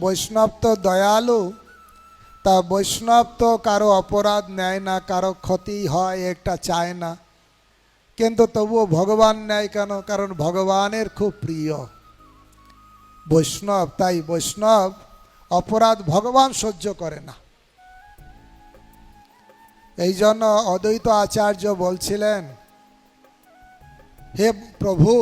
বৈষ্ণব তো দয়ালু, তা বৈষ্ণব তো কারও অপরাধ নেয় না, কারও ক্ষতি হয়, একটা চায় না। কিন্তু তবুও ভগবান নেয় কেন? কারণ ভগবানের খুব প্রিয়। বৈষ্ণব, তাই বৈষ্ণব অপরাধ ভগবান সহ্য করে না। এই জন্য অদ্বৈত আচার্য বলছিলেন, হে প্রভু,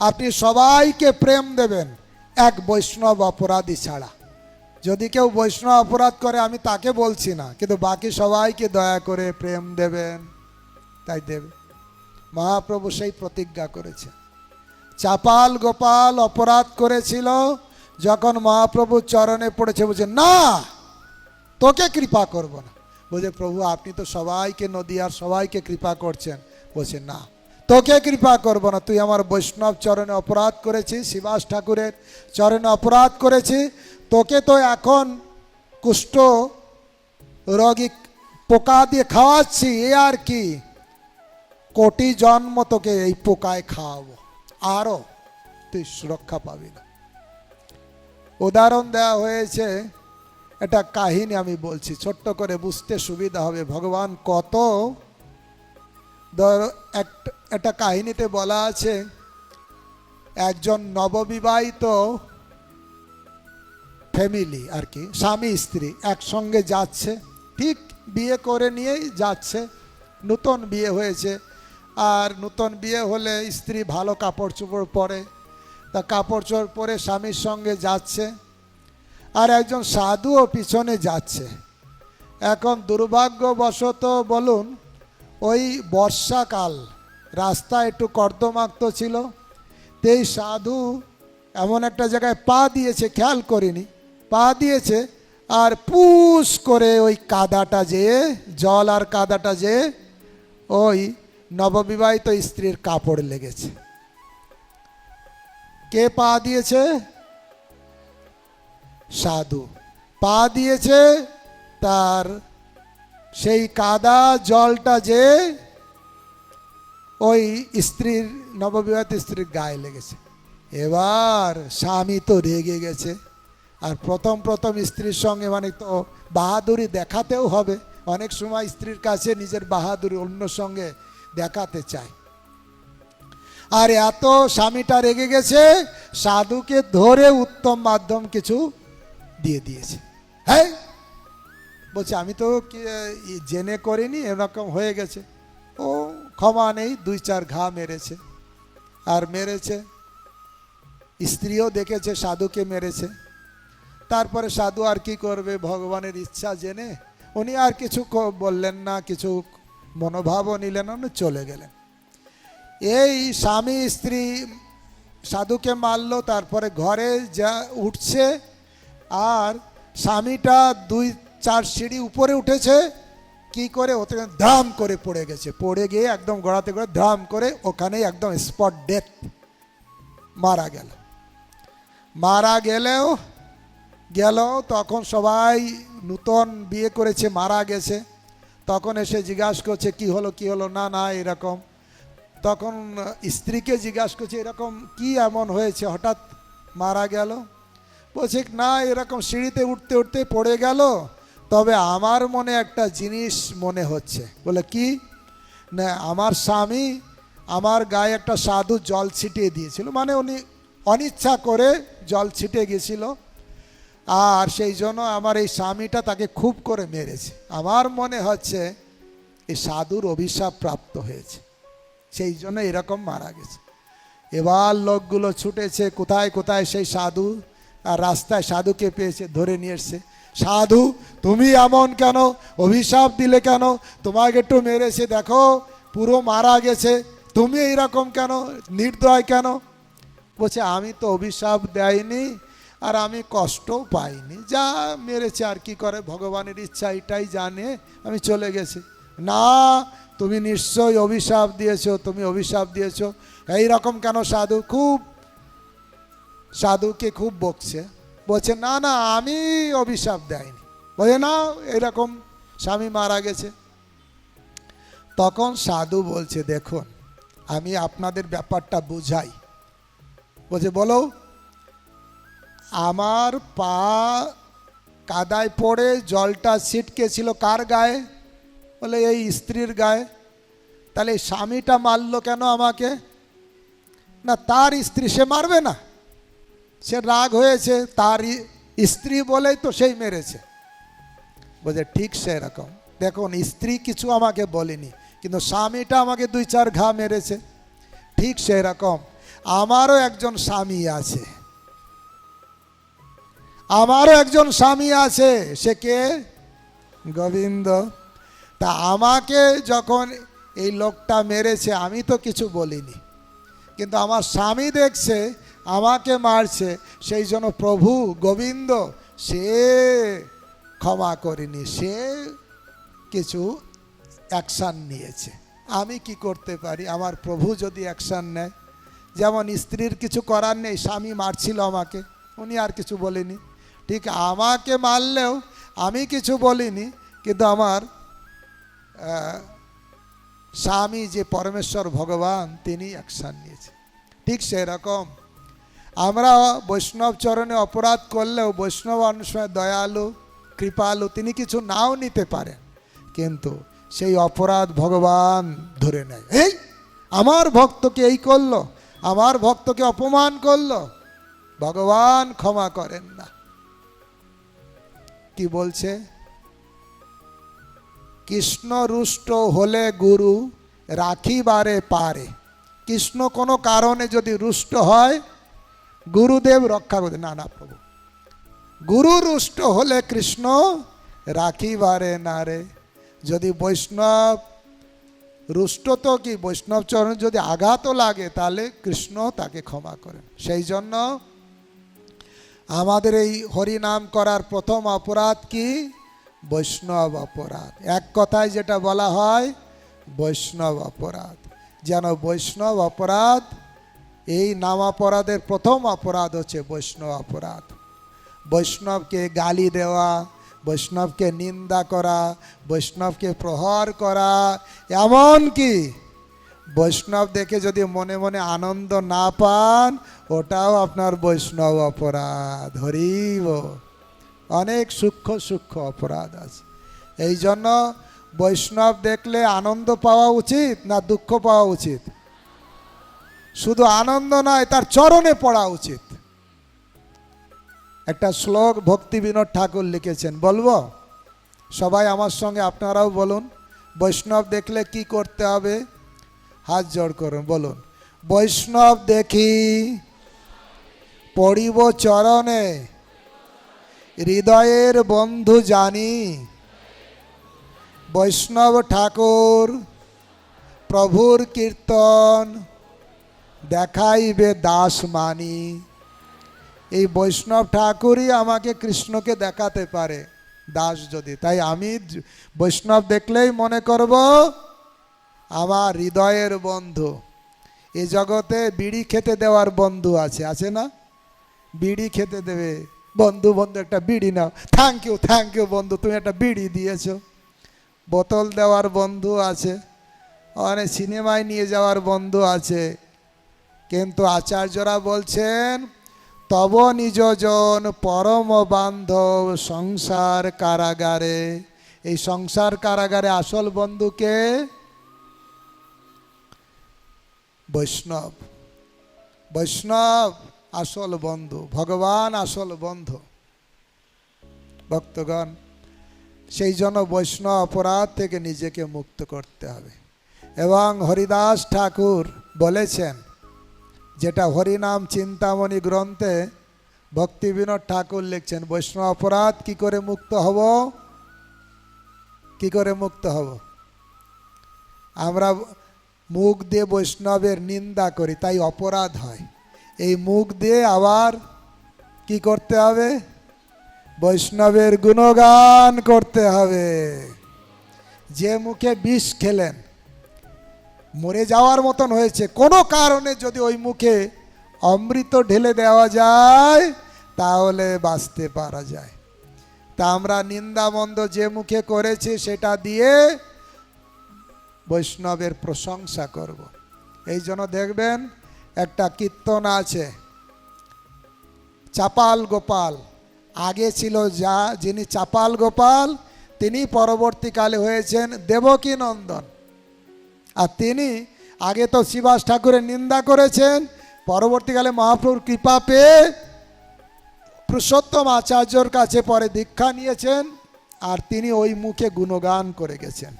আপনি সবাইকে প্রেম দেবেন। এক বৈষ্ণব অপরাধী ছাড়া। যদি কেউ বৈষ্ণব অপরাধ করে, আমি তাকে বলছি না, কিন্তু বাকি সবাইকে দয়া করে প্রেম দেবেন। তাই দেবে। মহাপ্রভু সেই প্রতিজ্ঞা করেছে চাপাল গোপাল অপরাধ করেছিল, যখন মহাপ্রভু চরণে পড়েছে, বলছে, না, তোকে কৃপা করব না। বলছে, প্রভু, আপনি তো সবাইকে নদী আর সবাইকে কৃপা করছেন। বলছে, না। তোকে কৃপা করব না। তুই আমার বৈষ্ণব চরণে অপরাধ করেছিস শিবাস ঠাকুরের চরণে অপরাধ করেছি। তোকে তো এখন কুষ্ঠ রোগী পোকা দিয়ে খাওয়াচ্ছি, এ আর কি? কোটি জন্ম তোকে এই পোকায় খাওয়াবো। আরও তুই সুরক্ষা পাবি না। উদাহরণ দেওয়া হয়েছে এটা কাহিনী আমি বলছি, ছোট্ট করে বুঝতে সুবিধা হবে। ভগবান কত ধর এক- একটা কাহিনীতে বলা আছে, একজন নববিবাহিত ফ্যামিলি আর কি, স্বামী স্ত্রী একসঙ্গে যাচ্ছে, ঠিক বিয়ে করে নিয়েই যাচ্ছে, নূতন বিয়ে হয়েছে। আর নূতন বিয়ে হলে স্ত্রী ভালো কাপড় চোপড় পরে, তা কাপড় চোপড় পরে স্বামীর সঙ্গে যাচ্ছে। আর একজন সাধুও পিছনে যাচ্ছে। এখন দুর্ভাগ্যবশত বলুন, ওই বর্ষাকাল রাস্তা একটু কর্দমাক্ত ছিল। তেই সাধু এমন একটা জায়গায় পা দিয়েছে, খেয়াল করিনি। পা দিয়েছে আর পুশ করে ওই কাদাটা যে, জল আর কাদাটা যে, ওই নববিবাহিত স্ত্রীর কাপড় লেগেছে। কে পা দিয়েছে? সাধু। পা দিয়েছে তার সেই কাদা জলটা যে ওই স্ত্রীর নববিবাহিত স্ত্রীর গায়ে লেগেছে। এবার স্বামী তো রেগে গেছে। আর প্রথম প্রথম স্ত্রীর সঙ্গে মানে তো বাহাদুরি দেখাতেও হবে। অনেক সময় স্ত্রীর কাছে নিজের বাহাদুরি অন্য সঙ্গে দেখাতে চায়। আর এত স্বামীটা রেগে গেছে, সাধুকে ধরে উত্তম মাধ্যম কিছু দিয়ে দিয়েছে। হ্যাঁ বলছে, আমি তো জেনে করিনি, এরকম হয়ে গেছে। ক্ষমা নেই, দুই চার ঘা মেরেছে। আর মেরেছে, স্ত্রীও দেখেছে, সাধুকে মেরেছে। তারপরে সাধু আর কি করবে? ভগবানের ইচ্ছা জেনে উনি আর কিছু বললেন না, কিছু মনোভাবও নিলেন উনি চলে গেলেন। এই স্বামী, স্ত্রী সাধুকে মারল, তারপরে ঘরে যা উঠছে, আর স্বামীটা দুই চার সিঁড়ি উপরে উঠেছে কি করে? ওতে ধাম করে পড়ে গেছে। পড়ে গিয়ে একদম গড়াতে করে ধাম করে ওখানেই একদম স্পট ডেথ মারা গেল। মারা গেলেও গেল তখন সবাই নূতন বিয়ে করেছে, মারা গেছে। তখন এসে জিজ্ঞাসা করছে, কি হলো কি হলো? না না, এরকম। তখন স্ত্রীকে জিজ্ঞাসা করছে, এরকম কি এমন হয়েছে? হঠাৎ মারা গেল? বলছে, না, এরকম সিঁড়িতে উঠতে উঠতে পড়ে গেল। তবে আমার মনে একটা জিনিস মনে হচ্ছে। বলে কি? না, আমার স্বামী আমার গায়ে একটা সাধু জল ছিটিয়ে দিয়েছিল। মানে উনি অনিচ্ছা করে জল ছিটিয়ে গেছিল। আর সেই জন্য আমার এই স্বামীটা তাকে খুব করে মেরেছে। আমার মনে হচ্ছে এই সাধুর অভিশাপ প্রাপ্ত হয়েছে। সেই জন্য এরকম মারা গেছে। এবার লোকগুলো ছুটেছে, কোথায় কোথায় সেই সাধু? আর রাস্তায় সাধুকে পেয়েছে, ধরে নিয়ে এসছে। সাধু, তুমি এমন কেন? অভিশাপ দিলে কেন? তোমাকে একটু মেরেছে, দেখো, পুরো মারা গেছে। তুমি এইরকম কেন? নির্দয় কেন? বলছে, আমি তো অভিশাপ দেয়নি আর আমি কষ্টও পাইনি। যা মেরেছে আর কি করে? ভগবানের ইচ্ছা এটাই জানে, আমি চলে গেছি। না, তুমি নিশ্চয়ই অভিশাপ দিয়েছ, তুমি অভিশাপ দিয়েছ। এই রকম কেন সাধু? খুব সাধুকে খুব বকছে। বলছে, না না, আমি অভিশাপ দেয়নি। বলছে, না, এরকম স্বামী মারা গেছে। তখন সাধু বলছে, দেখুন, আমি আপনাদের ব্যাপারটা বুঝাই। বলছে, বলো, আমার পা কাদায় পড়ে জলটা ছিটকে ছিল কার গায়ে? বলে, এই স্ত্রীর গায়ে। তাহলে স্বামীটা মারলো কেন আমাকে? না, তার স্ত্রী, সে মারবে না? সে রাগ হয়েছে তার স্ত্রী বলেই তো সেই মেরেছে। বলছে, ঠিক সেরকম। দেখুন, স্ত্রী কিছু আমাকে বলেনি, কিন্তু স্বামীটা আমাকে দুই চার ঘা মেরেছে। ঠিক সেরকম। আমারও একজন স্বামী আছে। আমারও একজন স্বামী আছে। সে কে? গোবিন্দ। তা আমাকে যখন এই লোকটা মেরেছে, আমি তো কিছু বলিনি। কিন্তু আমার স্বামী দেখছে আমাকে মারছে, সেই জন্য প্রভু গোবিন্দ, সে ক্ষমা করেনি, সে কিছু অ্যাকশান নিয়েছে। আমি কি করতে পারি? আমার প্রভু যদি অ্যাকশান নেয়, যেমন স্ত্রীর কিছু করার নেই, স্বামী মারছিল আমাকে, উনি আর কিছু বলেনি। ঠিক আমাকে মারলেও আমি কিছু বলিনি, কিন্তু আমার স্বামী যে পরমেশ্বর ভগবান, তিনি অ্যাকশান নিয়েছে। ঠিক সেরকম আমরা বৈষ্ণব চরণে অপরাধ করলেও বৈষ্ণব সময় দয়ালু, কৃপালু, তিনি কিছু নাও নিতে পারেন। কিন্তু সেই অপরাধ ভগবান ধরে নেয়। এই, আমার ভক্তকে এই করল, আমার ভক্তকে অপমান করল, ভগবান ক্ষমা করেন না। কি বলছে? কৃষ্ণ রুষ্ট হলে গুরু রাখিবারে পারে। কৃষ্ণ কোনো কারণে যদি রুষ্ট হয় গুরুদেব রক্ষা করতে। না না, প্রভু। গুরু রুষ্ট হলে কৃষ্ণ রাখিবারে না রে। যদি বৈষ্ণব রুষ্ট তো কি? বৈষ্ণব চরণে যদি আঘাতও লাগে, তাহলে কৃষ্ণ তাকে ক্ষমা করেন। সেই জন্য আমাদের এই হরিনাম করার প্রথম অপরাধ কি? বৈষ্ণব অপরাধ। এক কথায় যেটা বলা হয়, বৈষ্ণব অপরাধ। যেন বৈষ্ণব অপরাধ এই নাম অপরাধের প্রথম অপরাধ হচ্ছে বৈষ্ণব অপরাধ। বৈষ্ণবকে গালি দেওয়া, বৈষ্ণবকে নিন্দা করা, বৈষ্ণবকে প্রহার করা এমন কি বৈষ্ণব দেখে যদি মনে মনে আনন্দ না পান, ওটাও আপনার বৈষ্ণব অপরাধ। হরিব অনেক সূক্ষ্ম সূক্ষ্ম অপরাধ আছে। এই জন্য বৈষ্ণব দেখলে আনন্দ পাওয়া উচিত না দুঃখ পাওয়া উচিত? শুধু আনন্দ নয়, তার চরণে পড়া উচিত। একটা শ্লোক ভক্তি বিনোদ ঠাকুর লিখেছেন। বলব? সবাই আমার সঙ্গে, আপনারাও বলুন। বৈষ্ণব দেখলে কি করতে হবে? হাত জোড় করুন, বলুন। বৈষ্ণব দেখি, পড়িব চরণে, হৃদয়ের বন্ধু জানি। বৈষ্ণব ঠাকুর, প্রভুর কীর্তন দেখাইবে দাস মানি। এই বৈষ্ণব ঠাকুরই আমাকে কৃষ্ণকে দেখাতে পারে, দাস যদি। তাই আমি বৈষ্ণব দেখলেই মনে করব, আমার হৃদয়ের বন্ধু। এই জগতে বিড়ি খেতে দেওয়ার বন্ধু আছে আছে না? বিড়ি খেতে দেবে। বন্ধু বন্ধু, একটা বিড়ি নাও। থ্যাংক ইউ থ্যাংক ইউ বন্ধু, তুমি একটা বিড়ি দিয়েছ। বোতল দেওয়ার বন্ধু আছে, অনেক সিনেমায় নিয়ে যাওয়ার বন্ধু আছে। কিন্তু আচার্যরা বলছেন, তব নিজজন পরম বান্ধব সংসার কারাগারে। এই সংসার কারাগারে আসল বন্ধুকে বৈষ্ণব। বৈষ্ণব আসল বন্ধু, ভগবান আসল বন্ধু। ভক্তগণ, সেই জন্য বৈষ্ণব অপরাধ থেকে নিজেকে মুক্ত করতে হবে। এবং হরিদাস ঠাকুর বলেছেন যেটা হরিনাম চিন্তামণি গ্রন্থে ভক্তি বিনোদ ঠাকুর লিখছেন, বৈষ্ণব অপরাধ, কি করে মুক্ত হব? কি করে মুক্ত হব? আমরা মুখ দিয়ে বৈষ্ণবের নিন্দা করি, তাই অপরাধ হয়। এই মুখ দিয়ে আবার কি করতে হবে? বৈষ্ণবের গুণগান করতে হবে। যে মুখে বিষ খেলেন মরে যাওয়ার মতন হয়েছে। কোনো কারণে যদি ওই মুখে অমৃত ঢেলে দেওয়া যায়, তাহলে বাঁচতে পারা যায়। তা আমরা নিন্দামন্দ যে মুখে করেছি, সেটা দিয়ে বৈষ্ণবের প্রশংসা করব। এই জন্য দেখবেন, একটা কীর্তন আছে। চাপাল গোপাল। আগে ছিল যা, যিনি চাপাল গোপাল, তিনি পরবর্তীকালে হয়েছেন দেবকী নন্দন। আর তিনি আগে তো শিবাস ঠাকুরের নিন্দা করেছেন, পরবর্তীকালে মহাপ্রভুর কৃপা পেয়ে পুরুষোত্তম আচার্যর কাছে পরে দীক্ষা নিয়েছেন আর তিনি ওই মুখে গুণগান করে গেছেন।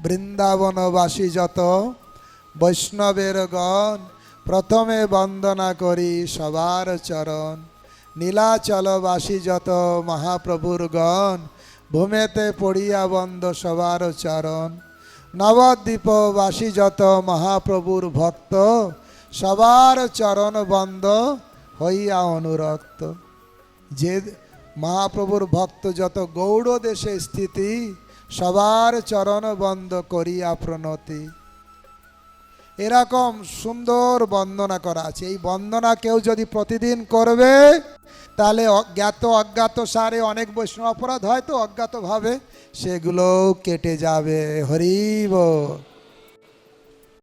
বৃন্দাবনবাসী যত বৈষ্ণবের গণ, প্রথমে বন্দনা করি সবার চরণ। নীলাচলবাসী যত মহাপ্রভুর গণ, ভূমেতে পড়িয়া বন্দ সবার চরণ। নবদ্বীপবাসী যত মহাপ্রভুর ভক্ত, সবার চরণ বন্ধ হইয়া অনুরক্ত। যে মহাপ্রভুর ভক্ত যত গৌড় দেশে স্থিতি, সবার চরণ বন্ধ করিয়া প্রণতি। এরকম সুন্দর বন্দনা করা আছে। এই বন্দনা কেউ যদি প্রতিদিন করবে, তাহলে অজ্ঞাত অজ্ঞাত সারে অনেক বৈষ্ণব অপরাধ হয়তো অজ্ঞাতভাবে সেগুলো কেটে যাবে। হরিব